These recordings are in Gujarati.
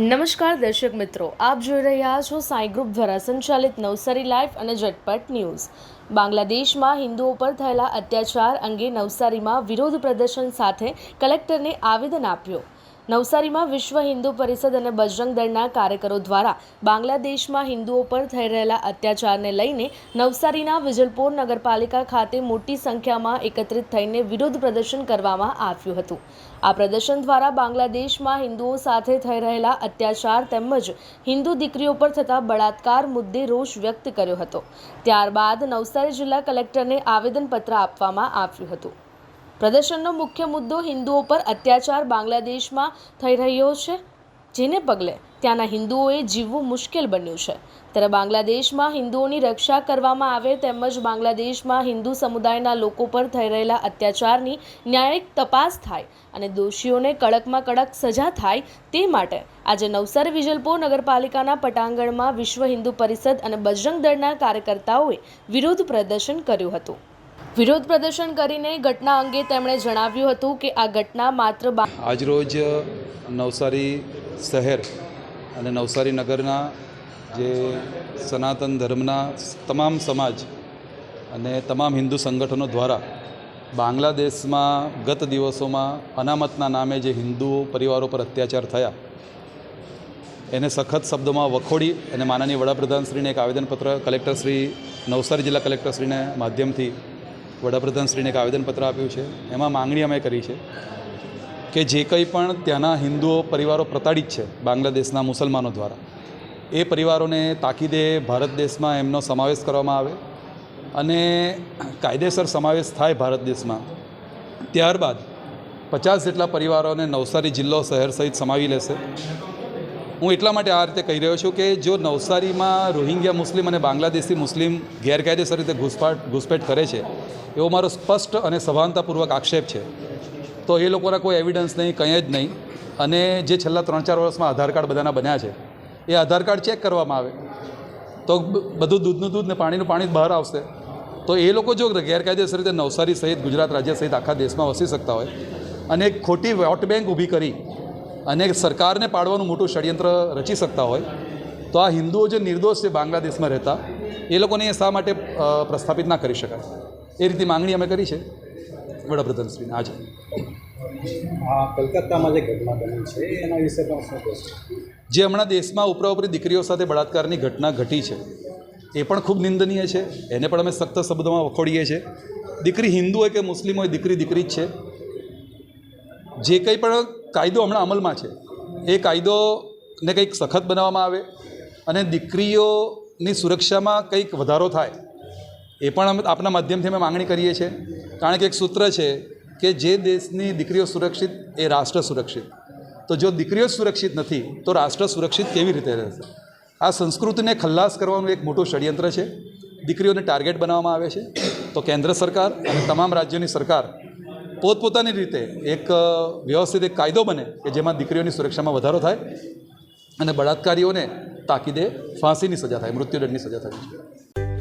નમસ્કાર દર્શક મિત્રો, આપ જોઈ રહ્યા છો સાંઈ ગ્રુપ દ્વારા સંચાલિત નવસારી લાઈવ અને ઝટપટ ન્યૂઝ. બાંગ્લાદેશમાં હિન્દુઓ પર થયેલા અત્યાચાર અંગે નવસારીમાં વિરોધ પ્રદર્શન સાથે કલેક્ટરને આવેદન આપ્યું. નવસારીમાં વિશ્વ હિન્દુ પરિષદ અને બજરંગ દળના કાર્યકરો દ્વારા બાંગ્લાદેશમાં હિન્દુઓ પર થઈ રહેલા અત્યાચારને લઈને નવસારીના વિજલપોર નગરપાલિકા ખાતે મોટી સંખ્યામાં એકત્રિત થઈને વિરોધ પ્રદર્શન કરવામાં આવ્યું હતું. આ પ્રદર્શન દ્વારા બાંગ્લાદેશમાં હિન્દુઓ સાથે થઈ રહેલા અત્યાચાર તેમજ હિન્દુ દીકરીઓ પર થતા બળાત્કાર મુદ્દે રોષ વ્યક્ત કર્યો હતો. ત્યારબાદ નવસારી જિલ્લા કલેક્ટરને આવેદનપત્ર આપવામાં આવ્યું હતું. પ્રદર્શનનો મુખ્ય મુદ્દો હિન્દુઓ પર અત્યાચાર બાંગ્લાદેશમાં થઈ રહ્યો છે, જેને પગલે ત્યાંના હિન્દુઓએ જીવવું મુશ્કેલ બન્યું છે. ત્યારે બાંગ્લાદેશમાં હિન્દુઓની રક્ષા કરવામાં આવે તેમજ બાંગ્લાદેશમાં હિન્દુ સમુદાયના લોકો પર થઈ રહેલા અત્યાચારની ન્યાયિક તપાસ થાય અને દોષીઓને કડકમાં કડક સજા થાય તે માટે આજે નવસારી વિજલપોર નગરપાલિકાના પટાંગણમાં વિશ્વ હિન્દુ પરિષદ અને બજરંગ દળના કાર્યકર્તાઓએ વિરોધ પ્રદર્શન કર્યું હતું. વિરોધ પ્રદર્શન કરીને ઘટના અંગે તેમણે જણાવ્યું હતું કે આ ઘટના માત્ર આજરોજ નવસારી શહેર અને નવસારી નગરના જે સનાતન ધર્મના તમામ સમાજ અને તમામ હિન્દુ સંગઠનો દ્વારા બાંગ્લાદેશમાં ગત દિવસોમાં અનામતના નામે જે હિન્દુ પરિવારો પર અત્યાચાર થયા, એને સખત શબ્દોમાં વખોડી અને માનનીય વડાપ્રધાનશ્રીને એક આવેદનપત્ર કલેક્ટરશ્રી, નવસારી જિલ્લા કલેક્ટરશ્રીને માધ્યમથી વડાપ્રધાનશ્રીને એક આવેદનપત્ર આપ્યું છે. એમાં માંગણી અમે કરી છે કે જે કંઈ પણ ત્યાંના હિન્દુઓ પરિવારો પ્રતાડિત છે બાંગ્લાદેશના મુસલમાનો દ્વારા, એ પરિવારોને તાકીદે ભારત દેશમાં એમનો સમાવેશ કરવામાં આવે અને કાયદેસર સમાવેશ થાય ભારત દેશમાં. ત્યારબાદ પચાસ જેટલા પરિવારોને નવસારી જિલ્લો શહેર સહિત સમાવી લેશે. હું એટલા માટે આ રીતે કહી રહ્યો છું કે જો નવસારીમાં રોહિંગ્યા મુસ્લિમ અને બાંગ્લાદેશી મુસ્લિમ ગેરકાયદેસર રીતે ઘૂસપાટ, ઘૂસપેટ કરે છે, એવો મારો સ્પષ્ટ અને સભાનતાપૂર્વક આક્ષેપ છે, તો એ લોકોના કોઈ એવિડન્સ નહીં, કંઈ જ નહીં. અને જે છેલ્લા ત્રણ ચાર વર્ષમાં આધાર કાર્ડ બધાના બન્યા છે, એ આધાર કાર્ડ ચેક કરવામાં આવે. તો બધું દૂધનું દૂધ ને પાણીનું પાણી બહાર આવશે. તો એ લોકો જો ગેરકાયદેસર રીતે નવસારી સહિત ગુજરાત રાજ્ય સહિત આખા દેશમાં વસી શકતા હોય, અને એક ખોટી વોટ બેંક ઊભી કરી અને સરકારને પાડવાનું મોટું ષડયંત્ર રચી શકતા હોય તો આ હિન્દુઓ જે નિર્દોષ છે બાંગ્લાદેશમાં રહેતા એ લોકોને એ શા માટે પ્રસ્થાપિત ના કરી શકાય? એ રીતની માંગણી અમે કરી છે. વડાપ્રધાનશ્રીને આજે. કલકત્તામાં જે ઘટના બની છે એના વિશે પણ શું કહેશો? જે હમણાં દેશમાં ઉપરાઉપરી દીકરીઓ સાથે બળાત્કારની ઘટના ઘટી છે એ પણ ખૂબ નિંદનીય છે. એને પણ અમે સખ્ત શબ્દોમાં વખોડીએ છીએ. દીકરી હિન્દુ હોય કે મુસ્લિમ હોય દીકરી દીકરી જ છે. જે કંઈ પણ કાયદો હમણાં અમલમાં છે. એ કાયદોને કંઈક સખત બનાવવામાં આવે અને દીકરીઓની સુરક્ષામાં કંઈક વધારો થાય, એ પણ અમે આપના માધ્યમથી અમે માગણી કરીએ છીએ. કારણ કે એક સૂત્ર છે કે જે દેશની દીકરીઓ સુરક્ષિત, એ રાષ્ટ્ર સુરક્ષિત. તો જો દીકરીઓ સુરક્ષિત નથી, તો રાષ્ટ્ર સુરક્ષિત કેવી રીતે રહેશે? આ સંસ્કૃતિને ખલ્લાસ કરવાનું એક મોટું ષડયંત્ર છે. દીકરીઓને ટાર્ગેટ બનાવવામાં આવે છે. તો કેન્દ્ર સરકાર અને તમામ રાજ્યોની સરકાર પોતપોતાની રીતે એક વ્યવસ્થિત એક કાયદો બને કે જેમાં દીકરીઓની સુરક્ષામાં વધારો થાય અને બળાત્કારીઓને તાકીદે ફાંસીની સજા થાય, મૃત્યુદંડની સજા થાય.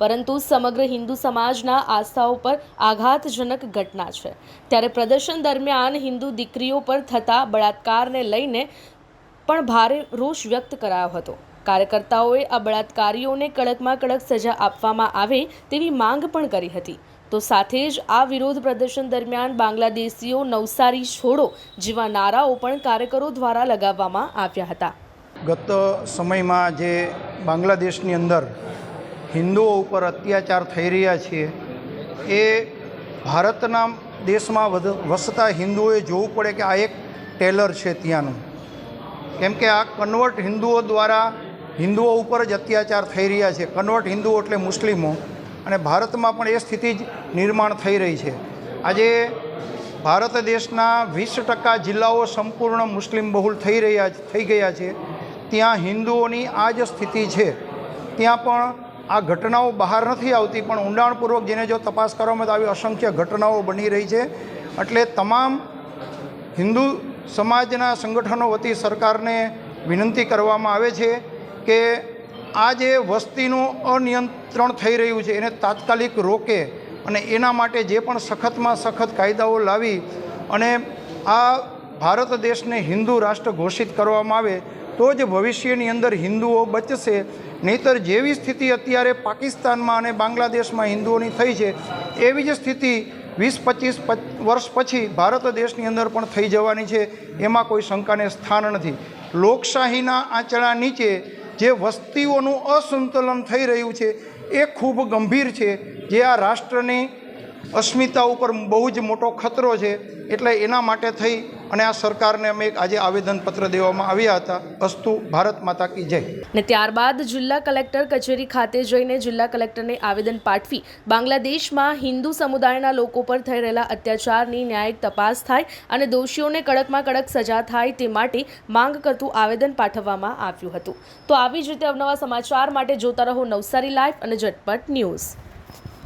પરંતુ સમગ્ર હિન્દુ સમાજના આસ્થાઓ પર આઘાતજનક ઘટના છે. ત્યારે પ્રદર્શન દરમિયાન હિન્દુ દીકરીઓ પર થતા બળાત્કારને લઈને પણ ભારે રોષ વ્યક્ત કરાયો હતો. કાર્યકર્તાઓએ આ બળાત્કારીઓને કડકમાં કડક સજા આપવામાં આવે તેવી માંગ પણ કરી હતી. તો સાથે જ આ વિરોધ પ્રદર્શન દરમિયાન બાંગ્લાદેશીઓ નવસારી છોડો જેવા નારાઓ પણ કાર્યકરો દ્વારા લગાવવામાં આવ્યા હતા. ગત સમયમાં જે બાંગ્લાદેશની અંદર હિન્દુઓ ઉપર અત્યાચાર થઈ રહ્યા છે એ ભારતના દેશમાં વધ, વસતા હિન્દુઓએ જોવું પડે કે આ એક ટેલર છે ત્યાંનું. કેમ કે આ કન્વર્ટ હિન્દુઓ દ્વારા હિન્દુઓ ઉપર જ અત્યાચાર થઈ રહ્યા છે. કન્વર્ટ હિન્દુઓ એટલે મુસ્લિમો. અને ભારતમાં પણ એ સ્થિતિ જ નિર્માણ થઈ રહી છે. આજે ભારત દેશના વીસ ટકા જિલ્લાઓ સંપૂર્ણ મુસ્લિમ બહુલ થઈ રહ્યા થઈ ગયા છે. ત્યાં હિન્દુઓની આ જ સ્થિતિ છે. ત્યાં પણ આ ઘટનાઓ બહાર નથી આવતી, પણ ઊંડાણપૂર્વક જેને જો તપાસ કરવામાં તો આવી, અસંખ્ય ઘટનાઓ બની રહી છે. એટલે તમામ હિન્દુ સમાજના સંગઠનો વતી સરકારને વિનંતી કરવામાં આવે છે કે આ જે વસ્તીનું અનિયંત્રણ થઈ રહ્યું છે, એને તાત્કાલિક રોકે અને એના માટે જે પણ સખતમાં સખત કાયદાઓ લાવી અને આ ભારત દેશને હિન્દુ રાષ્ટ્ર ઘોષિત કરવામાં આવે, તો જ ભવિષ્યની અંદર હિન્દુઓ બચશે. નહીતર જેવી સ્થિતિ અત્યારે પાકિસ્તાનમાં અને બાંગ્લાદેશમાં હિન્દુઓની થઈ છે, એવી જ સ્થિતિ વીસ પચીસ વર્ષ પછી ભારત દેશની અંદર પણ થઈ જવાની છે, એમાં કોઈ શંકાને સ્થાન નથી. લોકશાહીના આંચળા નીચે જે વસ્તીઓનું અસંતુલન થઈ રહ્યું છે, એ ખૂબ ગંભીર છે. જે આ રાષ્ટ્રની અસ્મિતા ઉપર બહુ જ મોટો ખતરો છે, એટલે એના માટે થઈ અને આ સરકારને અમે એક આજે આવેદનપત્ર દેવામાં આવ્યા હતા અસ્તુ ભારત માતા કી જય. ને ત્યારબાદ જિલ્લા કલેક્ટર કચેરી ખાતે જઈને જિલ્લા કલેક્ટરને આવેદન પાઠવી બાંગ્લાદેશમાં હિન્દુ સમુદાયના લોકો પર થઈ રહેલા અત્યાચારની ન્યાયિક તપાસ થાય અને દોષીઓને કડકમાં કડક સજા થાય તે માટે માંગ કરતું આવેદન પાઠવવામાં આવ્યું હતું. તો આવી જ રીતે અવનવા સમાચાર માટે જોતા રહો નવસારી લાઈવ અને ઝટપટ ન્યૂઝ.